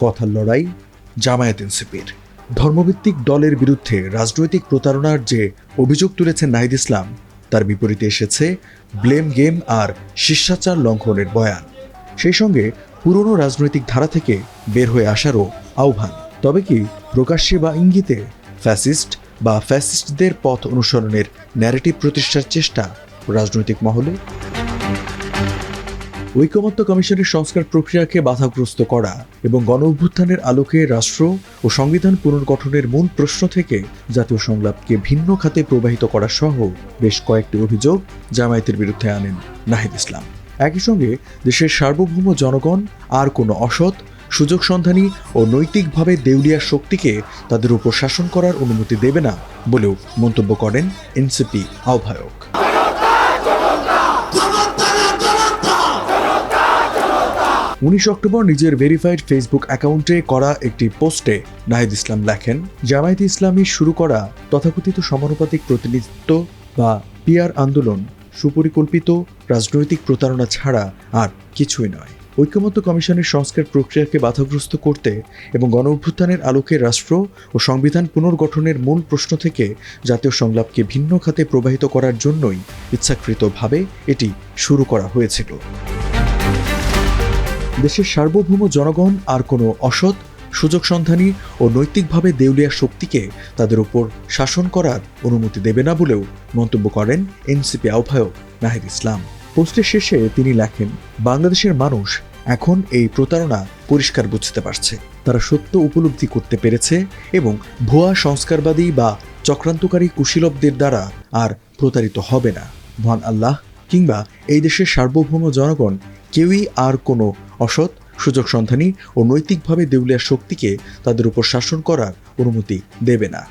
কথার লড়াই জামায়াত এনসিপির। ধর্মভিত্তিক দলের বিরুদ্ধে রাজনৈতিক প্রতারণার যে অভিযোগ তুলেছেন নাহিদ ইসলাম, তার বিপরীতে এসেছে ব্লেম গেম আর শিষ্টাচার লঙ্ঘনের বয়ান। সেই সঙ্গে পুরনো রাজনৈতিক ধারা থেকে বের হয়ে আসারও আহ্বান। তবে কি প্রকাশ্যে বা ইঙ্গিতে ফ্যাসিস্ট বা ফ্যাসিস্টদের পথ অনুসরণের ন্যারেটিভ প্রতিষ্ঠার চেষ্টা রাজনৈতিক মহলে? ঐকমত্য কমিশনের সংস্কার প্রক্রিয়াকে বাধাগ্রস্ত করা এবং গণ অভ্যুত্থানের আলোকে রাষ্ট্র ও সংবিধান পুনর্গঠনের মূল প্রশ্ন থেকে জাতীয় সংলাপকে ভিন্ন খাতে প্রবাহিত করা সহ বেশ কয়েকটি অভিযোগ জামায়াতের বিরুদ্ধে আনেন নাহিদ ইসলাম। একই সঙ্গে দেশের সার্বভৌম জনগণ আর কোনো অসৎ, সুযোগ সন্ধানী ও নৈতিকভাবে দেউলিয়া শক্তিকে তাদের উপর শাসন করার অনুমতি দেবে না বলেও মন্তব্য করেন এনসিপি আহ্বায়ক। উনিশ অক্টোবর নিজের ভেরিফাইড ফেসবুক অ্যাকাউন্টে করা একটি পোস্টে নাহিদ ইসলাম লেখেন, জামায়াতে ইসলামী শুরু করা তথাকথিত সমানুপাতিক প্রতিনিধিত্ব বা পিয়ার আন্দোলন সুপরিকল্পিত রাজনৈতিক প্রতারণা ছাড়া আর কিছুই নয়। ঐক্যমত্য কমিশনের সংস্কার প্রক্রিয়াকে বাধাগ্রস্ত করতে এবং গণ অভ্যুত্থানের আলোকে রাষ্ট্র ও সংবিধান পুনর্গঠনের মূল প্রশ্ন থেকে জাতীয় সংলাপকে ভিন্ন খাতে প্রবাহিত করার জন্যই ইচ্ছাকৃতভাবে এটি শুরু করা হয়েছিল। দেশের সার্বভৌম জনগণ আর কোনো অসৎ, সুযোগ সন্ধানী ও নৈতিকভাবে দেউলিয়া শক্তিকে তাদের উপর শাসন করার অনুমতি দেবে না বলেও মন্তব্য করেন এনসিপি আহ্বায়ক নাহিদ ইসলাম। পোস্টের শেষে তিনি লেখেন, বাংলাদেশের মানুষ এখন এই প্রতারণা পরিষ্কার বুঝতে পারছে। তারা সত্য উপলব্ধি করতে পেরেছে এবং ভুয়া সংস্কারবাদী বা চক্রান্তকারী কুশীলবদের দ্বারা আর প্রতারিত হবে না। মহান আল্লাহ, কিংবা এই দেশের সার্বভৌম জনগণ কেউই আর কোনো অসৎ, সুযোগ সন্ধানী ও নৈতিকভাবে দেউলিয়া শক্তিকে তাদের উপর শাসন করার অনুমতি দেবে না।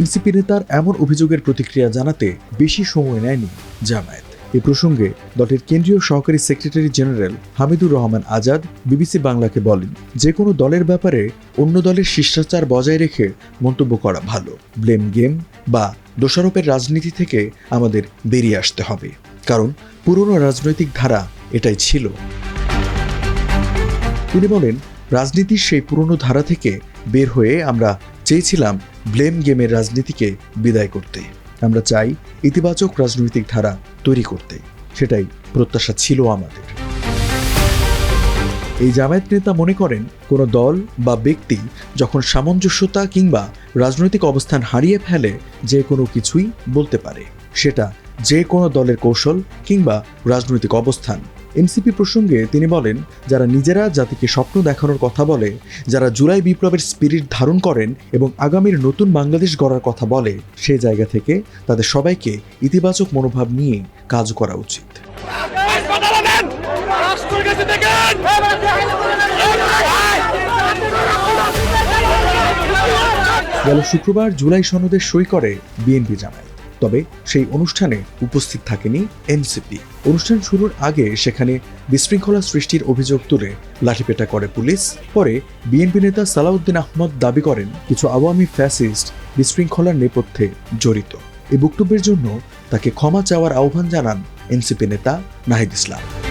এনসিপি নেতার এমন অভিযোগের প্রতিক্রিয়া জানাতে বেশি সময় নেয়নি জামায়াত। এ প্রসঙ্গে দলটির কেন্দ্রীয় সহকারী secretary general Hamidur Rahman Azad BBC বাংলাকে বলেন, যে কোনো দলের ব্যাপারে অন্য দলের শিষ্টাচার বজায় রেখে মন্তব্য করা ভালো। ব্লেম গেম বা দোষারোপের রাজনীতি থেকে আমাদের বেরিয়ে আসতে হবে। কারণ পুরনো রাজনৈতিক ধারা এটাই ছিল। তিনি বলেন, রাজনীতির সেই পুরনো ধারা থেকে বের হয়ে আমরা চেয়েছিলাম ব্লেম গেমের রাজনীতিকে বিদায় করতে। আমরা চাই ইতিবাচক রাজনৈতিক ধারা তৈরি করতে। সেটাই প্রত্যাশা ছিল আমাদের। এই জামায়াত নেতা মনে করেন, কোনো দল বা ব্যক্তি যখন সামঞ্জস্যতা কিংবা রাজনৈতিক অবস্থান হারিয়ে ফেলে, যে কোনো কিছুই বলতে পারে। সেটা যে কোনো দলের কৌশল কিংবা রাজনৈতিক অবস্থান। এনসিপি প্রসঙ্গে তিনি বলেন, যারা নিজেরা জাতিকে স্বপ্ন দেখানোর কথা বলে, যারা জুলাই বিপ্লবের স্পিরিট ধারণ করেন এবং আগামীর নতুন বাংলাদেশ গড়ার কথা বলে, সে জায়গা থেকে তাদের সবাইকে ইতিবাচক মনোভাব নিয়ে কাজ করা উচিত। গেল শুক্রবার জুলাই সনদে সই করে বিএনপি জানায় তবে সেই অনুষ্ঠানে উপস্থিত থাকেনি এনসিপি। অনুষ্ঠান শুরুর আগে সেখানে বিশৃঙ্খলা সৃষ্টির অভিযোগ তুলে লাঠিপেটা করে পুলিশ। পরে বিএনপি নেতা সালাউদ্দিন আহমদ দাবি করেন, কিছু আওয়ামী ফ্যাসিস্ট বিশৃঙ্খলার নেপথ্যে জড়িত। এই বক্তব্যের জন্য তাকে ক্ষমা চাওয়ার আহ্বান জানান এনসিপি নেতা নাহিদ ইসলাম।